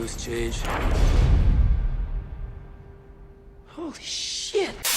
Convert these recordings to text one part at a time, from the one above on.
Goose change. Holy shit!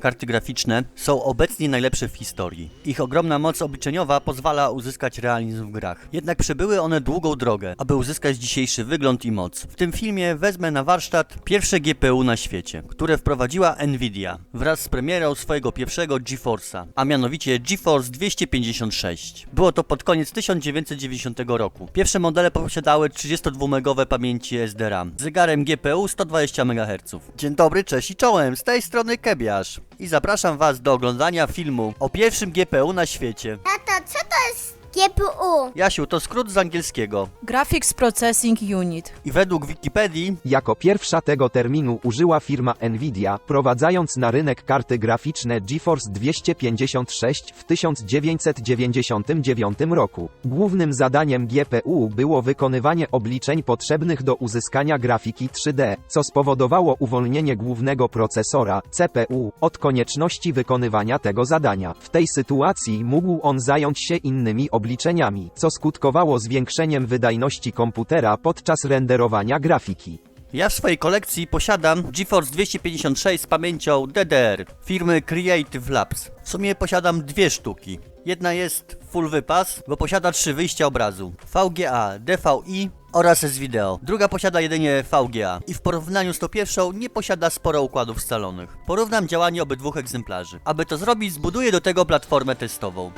Karty graficzne są obecnie najlepsze w historii. Ich ogromna moc obliczeniowa pozwala uzyskać realizm w grach. Jednak przebyły one długą drogę, aby uzyskać dzisiejszy wygląd i moc. W tym filmie wezmę na warsztat pierwsze GPU na świecie, które wprowadziła Nvidia wraz z premierą swojego pierwszego GeForce'a, a mianowicie GeForce 256. Było to pod koniec 1990 roku. Pierwsze modele posiadały 32-megowe pamięci SDRAM z zegarem GPU 120 MHz. Dzień dobry, cześć i czołem, z tej strony Kebiasz i zapraszam was do oglądania filmu o pierwszym GPU na świecie. Tato, co to jest GPU? Jasiu, to skrót z angielskiego Graphics Processing Unit. i według Wikipedii Jako pierwsza tego terminu użyła firma Nvidia, prowadzając na rynek karty graficzne GeForce 256 w 1999 roku. Głównym zadaniem GPU było wykonywanie obliczeń potrzebnych do uzyskania grafiki 3D, co spowodowało uwolnienie głównego procesora CPU od konieczności wykonywania tego zadania. W tej sytuacji mógł on zająć się innymi obliczeniami, co skutkowało zwiększeniem wydajności komputera podczas renderowania grafiki. Ja w swojej kolekcji posiadam GeForce 256 z pamięcią DDR firmy Creative Labs. W sumie posiadam dwie sztuki. Jedna jest full wypas, bo posiada trzy wyjścia obrazu. VGA, DVI oraz S-Video. Druga posiada jedynie VGA i w porównaniu z tą pierwszą nie posiada sporo układów scalonych. Porównam działanie obydwu egzemplarzy. Aby to zrobić zbuduję do tego platformę testową.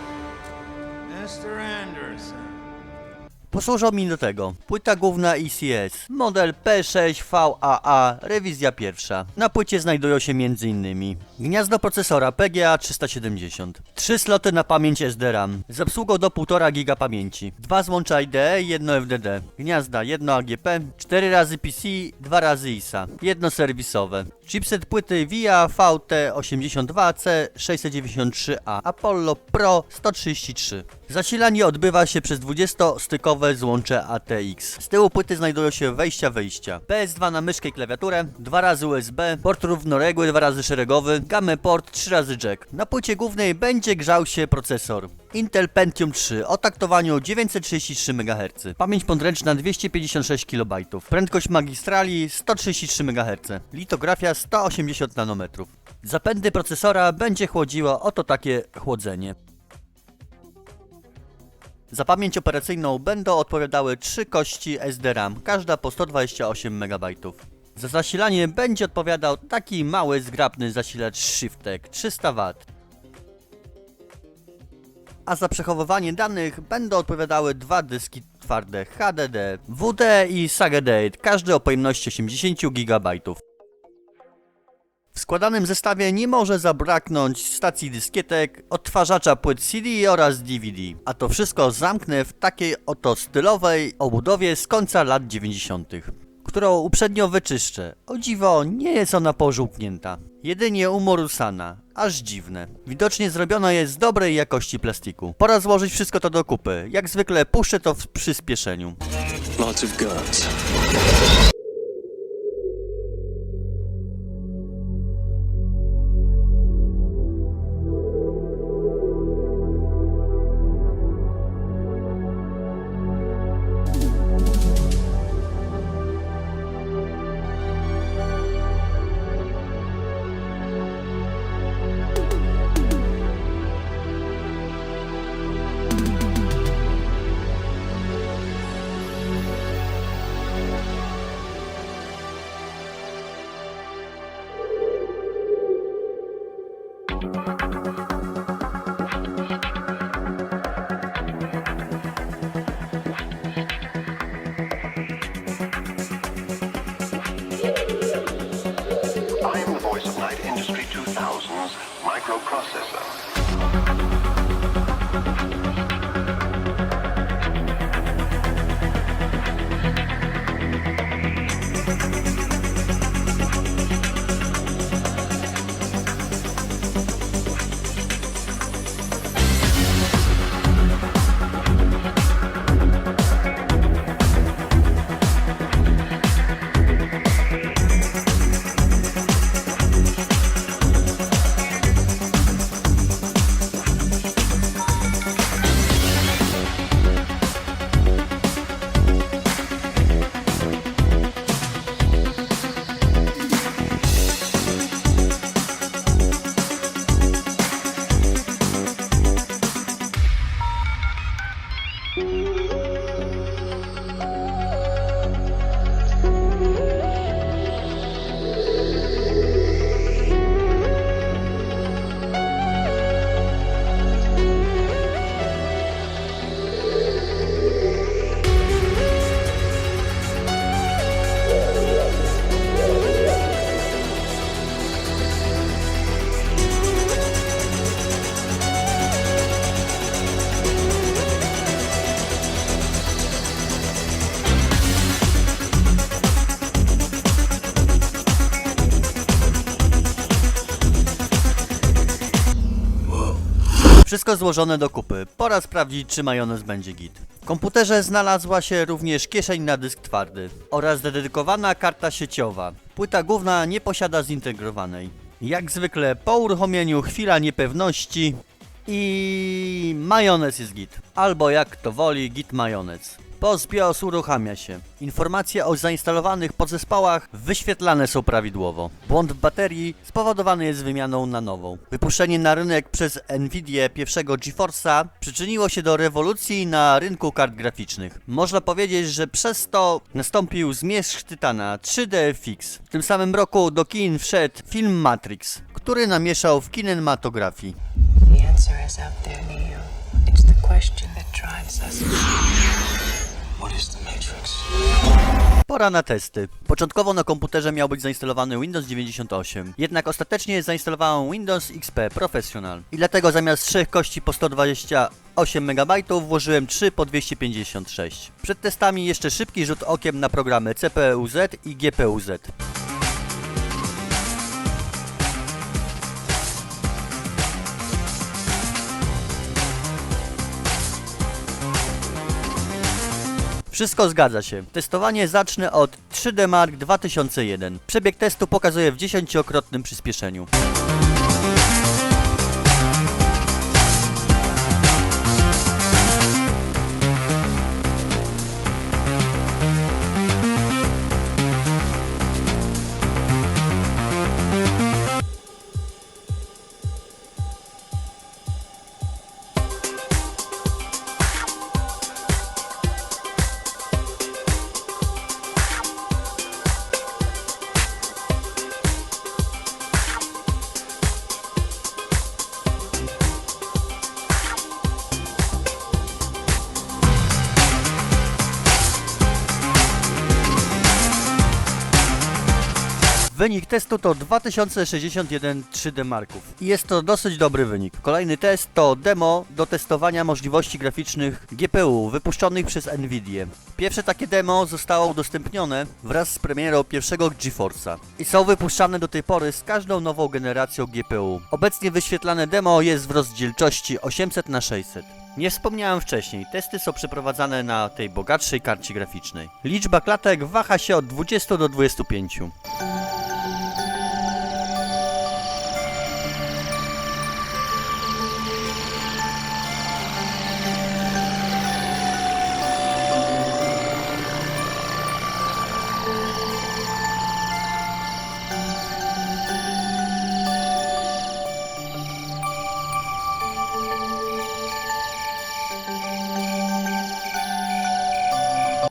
Posłużą mi do tego płyta główna ECS, model P6VAA, rewizja pierwsza. Na płycie znajdują się m.in. gniazdo procesora PGA 370, trzy sloty na pamięć SDRAM z obsługą do 1,5 giga pamięci, dwa złącza IDE i jedno FDD, gniazda jedno AGP, 4 razy PC, 2 razy ISA, jedno serwisowe. Chipset płyty VIA VT82C693A Apollo Pro 133. Zasilanie odbywa się przez 20-stykowe złącze ATX. Z tyłu płyty znajdują się wejścia-wyjścia. PS2 na myszkę i klawiaturę, 2 razy USB, port równoległy, 2 razy szeregowy, gamę port, 3 razy jack. Na płycie głównej będzie grzał się procesor. Intel Pentium 3 o taktowaniu 933 MHz. Pamięć podręczna 256 KB. Prędkość magistrali 133 MHz. Litografia 180 nanometrów. Zapędy procesora będzie chłodziło oto takie chłodzenie. Za pamięć operacyjną będą odpowiadały trzy kości SDRAM, każda po 128 MB. Za zasilanie będzie odpowiadał taki mały, zgrabny zasilacz Shiftek 300 W. A za przechowywanie danych będą odpowiadały dwa dyski twarde HDD, WD i SAGA-DATE, każdy o pojemności 80 GB. W składanym zestawie nie może zabraknąć stacji dyskietek, odtwarzacza płyt CD oraz DVD. A to wszystko zamknę w takiej oto stylowej obudowie z końca lat 90., którą uprzednio wyczyszczę. O dziwo, nie jest ona pożółknięta. Jedynie umorusana. Aż dziwne. Widocznie zrobiona jest z dobrej jakości plastiku. Pora złożyć wszystko to do kupy. Jak zwykle puszczę to w przyspieszeniu. Lots of guns. Wszystko złożone do kupy. Pora sprawdzić, czy majonez będzie git. W komputerze znalazła się również kieszeń na dysk twardy oraz dedykowana karta sieciowa. Płyta główna nie posiada zintegrowanej. Jak zwykle po uruchomieniu chwila niepewności i majonez jest git. Albo jak kto woli, git majonez. POS BIOS uruchamia się. Informacje o zainstalowanych podzespołach wyświetlane są prawidłowo. Błąd w baterii spowodowany jest wymianą na nową. Wypuszczenie na rynek przez Nvidia pierwszego GeForce'a przyczyniło się do rewolucji na rynku kart graficznych. Można powiedzieć, że przez to nastąpił zmierzch Tytana 3D Fix. W tym samym roku do kin wszedł film Matrix, który namieszał w kinematografii. Answer is out there. It's the question that drives us. What is the Matrix? Pora na testy. Początkowo na komputerze miał być zainstalowany Windows 98, jednak ostatecznie zainstalowałem Windows XP Professional. I dlatego zamiast trzech kości po 128 MB włożyłem 3 po 256. Przed testami jeszcze szybki rzut okiem na programy CPUZ i GPUZ. Wszystko zgadza się. Testowanie zacznę od 3D Mark 2001. Przebieg testu pokazuję w 10-krotnym przyspieszeniu. Wynik testu to 2061 3D Marków. Jest to dosyć dobry wynik. Kolejny test to demo do testowania możliwości graficznych GPU wypuszczonych przez Nvidia. Pierwsze takie demo zostało udostępnione wraz z premierą pierwszego GeForce'a i są wypuszczane do tej pory z każdą nową generacją GPU. Obecnie wyświetlane demo jest w rozdzielczości 800 na 600 nie wspomniałem wcześniej, testy są przeprowadzane na tej bogatszej karcie graficznej. Liczba klatek waha się od 20 do 25.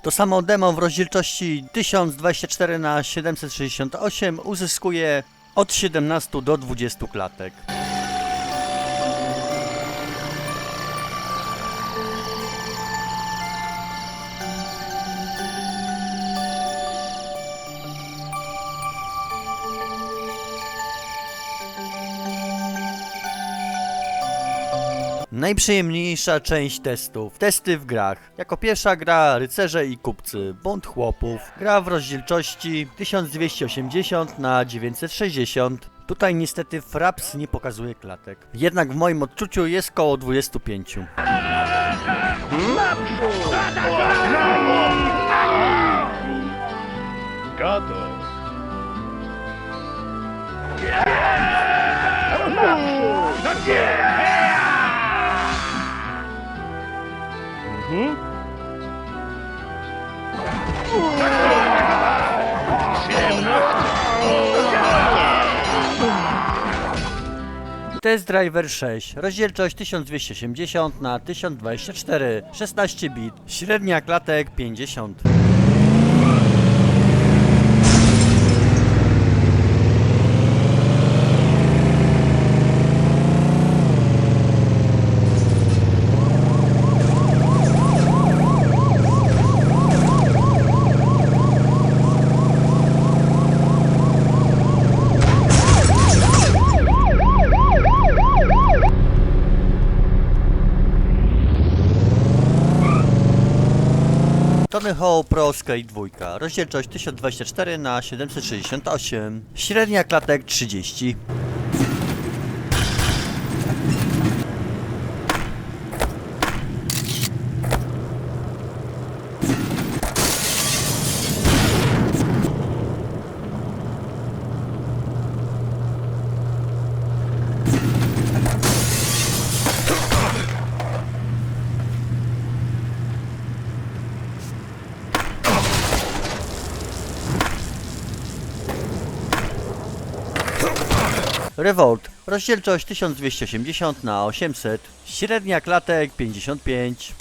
To samo demo w rozdzielczości 1024 na 768 uzyskuje od 17 do 20 klatek. Najprzyjemniejsza część testów. Testy w grach. Jako pierwsza gra Rycerze i Kupcy. Bąd Chłopów. Gra w rozdzielczości 1280 na 960. Tutaj niestety Fraps nie pokazuje klatek. Jednak w moim odczuciu jest koło 25. Test Driver 6, rozdzielczość 1280 na 1024, 16 bit, średnia klatek 50. Hawk Pro Skate 2, rozdzielczość 1024 na 768, średnia klatek 30. Revolt, rozdzielczość 1280 na 800, średnia klatek 55.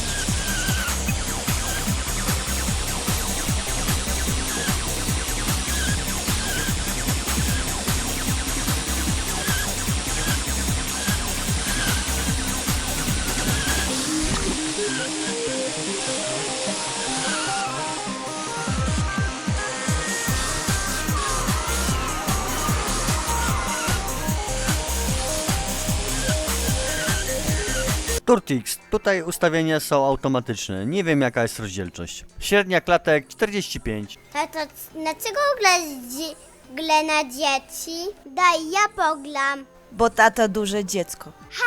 Turtix, tutaj ustawienia są automatyczne, nie wiem jaka jest rozdzielczość. Średnia klatek 45. Tato, dlaczego oglądasz na dzieci? Daj, ja poglam. Bo tata duże dziecko. Pro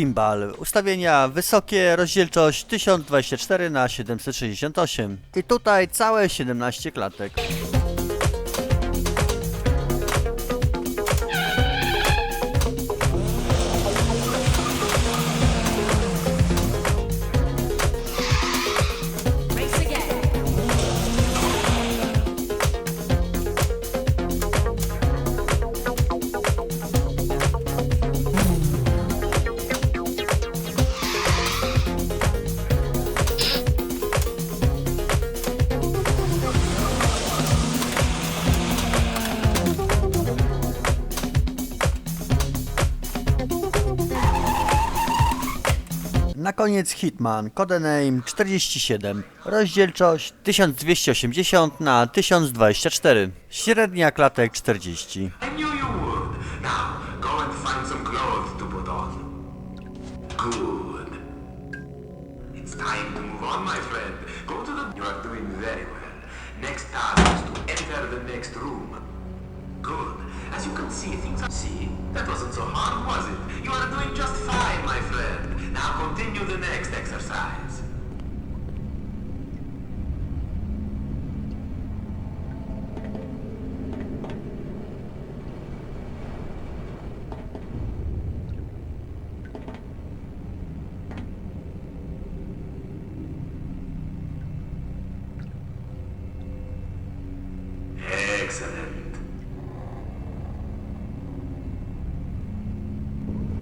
Pinball, ustawienia wysokie, rozdzielczość 1024 na 768 i tutaj całe 17 klatek. Na koniec Hitman, codename 47, rozdzielczość 1280 na 1024, średnia klatek 40. I knew you would. Now, go and find some clothes to put on. Good. It's time to move on, my friend. Go to the... You are doing very well. Next task is to enter the next room. Good. As you can see, things are... See? That wasn't so hard, was it? You are doing just fine, my friend. Now continue the next exercise. Excellent.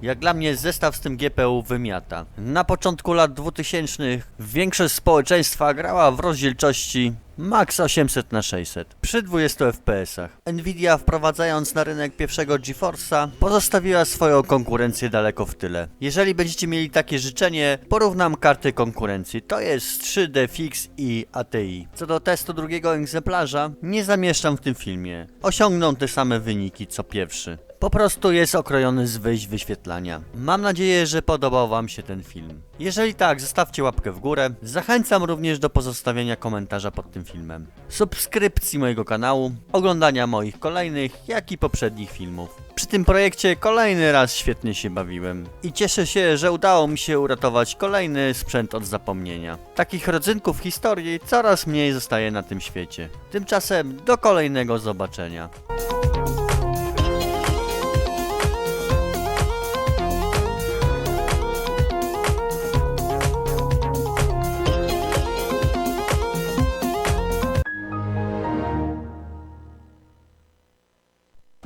Jak dla mnie zestaw z tym GPU wymiata. Na początku lat 2000 większość społeczeństwa grała w rozdzielczości max 800 na 600 przy 20 FPS-ach. Nvidia wprowadzając na rynek pierwszego GeForce'a pozostawiła swoją konkurencję daleko w tyle. Jeżeli będziecie mieli takie życzenie, porównam karty konkurencji. To jest 3D Fix i ATI. Co do testu drugiego egzemplarza, nie zamieszczam w tym filmie. Osiągną te same wyniki co pierwszy. Po prostu jest okrojony z wyjść wyświetlania. Mam nadzieję, że podobał Wam się ten film. Jeżeli tak, zostawcie łapkę w górę. Zachęcam również do pozostawienia komentarza pod tym filmem. Subskrypcji mojego kanału, oglądania moich kolejnych, jak i poprzednich filmów. Przy tym projekcie kolejny raz świetnie się bawiłem. I cieszę się, że udało mi się uratować kolejny sprzęt od zapomnienia. Takich rodzynków historii coraz mniej zostaje na tym świecie. Tymczasem do kolejnego zobaczenia.